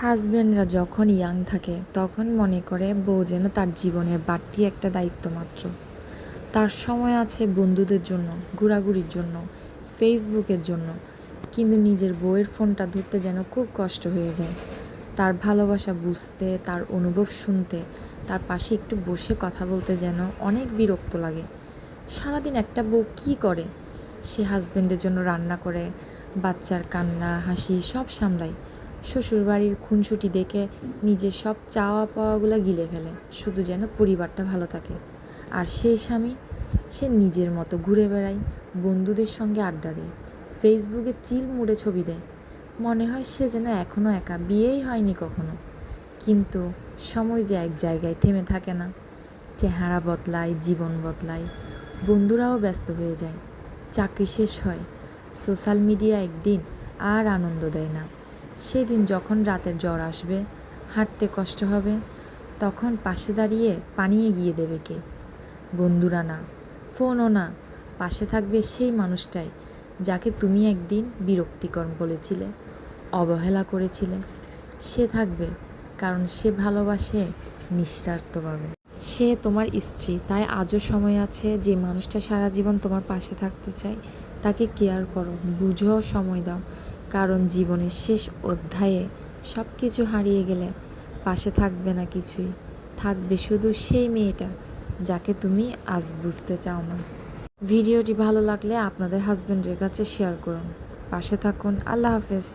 হাজব্যান্ডরা যখন ইয়াং থাকে, তখন মনে করে বউ যেন তার জীবনের বাড়তি একটা দায়িত্ব মাত্র। তার সময় আছে বন্ধুদের জন্য, ঘোরাঘুরির জন্য ফেসবুকের জন্য। কিন্তু নিজের বউয়ের ফোনটা ধরতে যেন খুব কষ্ট হয়ে যায়। তার ভালোবাসা বুঝতে, তার অনুভব শুনতে, তার পাশে একটু বসে কথা বলতে যেন অনেক বিরক্ত লাগে। সারাদিন একটা বউ কী করে? সে হাজব্যান্ডের জন্য রান্না করে, বাচ্চার কান্না, হাসি সব সামলায় শ্বশুরবাড়ির খুনসুটি দেখে নিজের সব চাওয়া পাওয়াগুলো গিলে ফেলে, শুধু যেন পরিবারটা ভালো থাকে। আর সেই স্বামী, সে নিজের মতো ঘুরে বেড়ায়, বন্ধুদের সঙ্গে আড্ডা দেয়, ফেসবুকে চিল মুড়ে ছবি দেয়। মনে হয় সে যেন এখনও একা, বিয়েই হয়নি কখনো। কিন্তু সময় যে এক জায়গায় থেমে থাকে না, চেহারা বদলায়, জীবন বদলায়, বন্ধুরাও ব্যস্ত হয়ে যায়। চাকরি শেষ হয়, সোশ্যাল মিডিয়া একদিন আর আনন্দ দেয় না। সেদিন যখন রাতের জ্বর আসবে, হাঁটতে কষ্ট হবে, তখন পাশে দাঁড়িয়ে পানি এগিয়ে দেবে কে? বন্ধুরা না, ফোনও না, পাশে থাকবে সেই মানুষটাই যাকে তুমি একদিন বিরক্তিকর বলেছিলে, অবহেলা করেছিলে। সে থাকবে কারণ সে ভালোবাসে নিঃস্বার্থভাবে। সে তোমার স্ত্রী, তাই আজও সময় আছে যে মানুষটা সারা জীবন তোমার পাশে থাকতে চায়। তাকে কেয়ার করো, বুঝো, সময় দাও। কারণ জীবনের শেষ অধ্যায়ে সব কিছু হারিয়ে গেলে পাশে থাকবে না কিছুই। থাকবে শুধু সেই মেয়েটা, যাকে তুমি আজ বুঝতে চাও না। ভিডিওটি ভালো লাগলে আপনাদের হাজব্যান্ডের কাছে শেয়ার করুন। পাশে থাকুন। আল্লাহ হাফেজ।